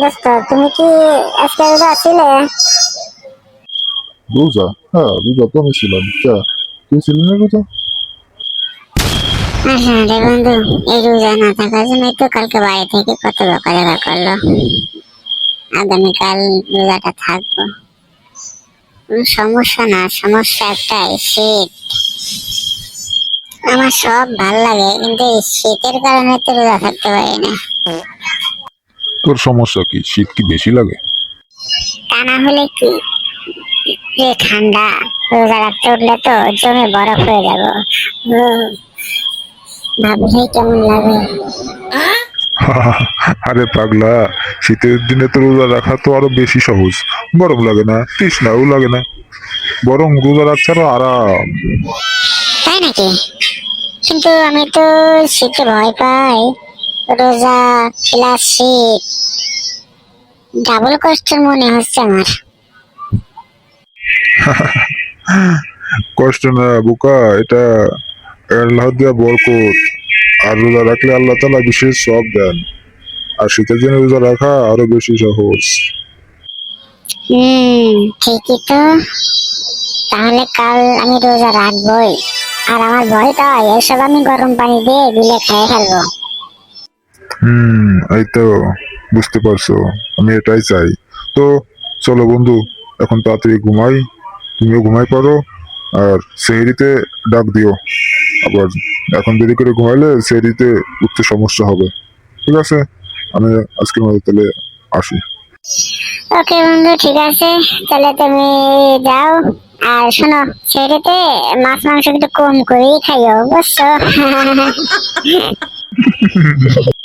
দোস্ত তুমি কি আজকে রোজা ছিলে? রোজা? হ্যাঁ রোজা তো আমি ছিলাম। কে? তুই ছিলি না রোজা? হ্যাঁ রে বন্ধু এই রোজা না থাকার জন্যই তো কালকে বাড়ি থেকে কত বকাঝকা করল। আগামীকাল রোজাটা থাকব। সমস্যা না সমস্যা একটাই শীত। আমার সব ভালো লাগে কিন্তু এই শীতের কারণে তো রোজা থাকতে পারি না। তোর সমস্যা কি? শীত কি বেশি লাগে? তা না হলে কি? যে ঠান্ডা রোজা রাখতে উঠলে তো জমে বরফ হয়ে যাব। উম, ভাবলেই কেমন লাগে। আরে পাগলা শীতের দিনে তো রোজা রাখা তো আরও বেশি সহজ। গরম লাগে না তৃষ্ণাও লাগে না। বরং রোজা রাখছে আরও আরাম। তাই নাকি? কিন্তু আমি তো শীতে ভয় পাই। রোজা প্লাস শীত। ডাবল কষ্টের মনে হচ্ছে আমার। কষ্ট না বোকা এটা আল্লাহ দেওয়া বরকত। আর রোজা রাখলে আল্লাহ তালা বিশেষ সব দেন। আর শীতের দিনে রোজা রাখা আরও বেশি সহজ। হুম ঠিকই তো। তাহলে কাল আমি রোজা রাখবই। আর আমার ভয়টা এসব আমি গরম পানি দিয়ে গুলে খেয়ে ফেলব। হুম, এই তো বুঝতে পারছ, আমি এটাই চাই। তো চলো বন্ধু, এখন তাড়াতাড়ি ঘুমাই, তুমিও ঘুমাই পারো, আর সেহরিতে ডাক দিও। আবার এখন দেরি করে ঘুমাইলে সেহরিতে উঠতে সমস্যা হবে। ঠিক আছে? আমি আজকের মতো তাহলে আসি। ওকে বন্ধু, ঠিক আছে। তাহলে তুমি যাও, আর শোনো ছেড়েতে মাছ, মাংস একটু কম করেই খাইও, বুঝছ?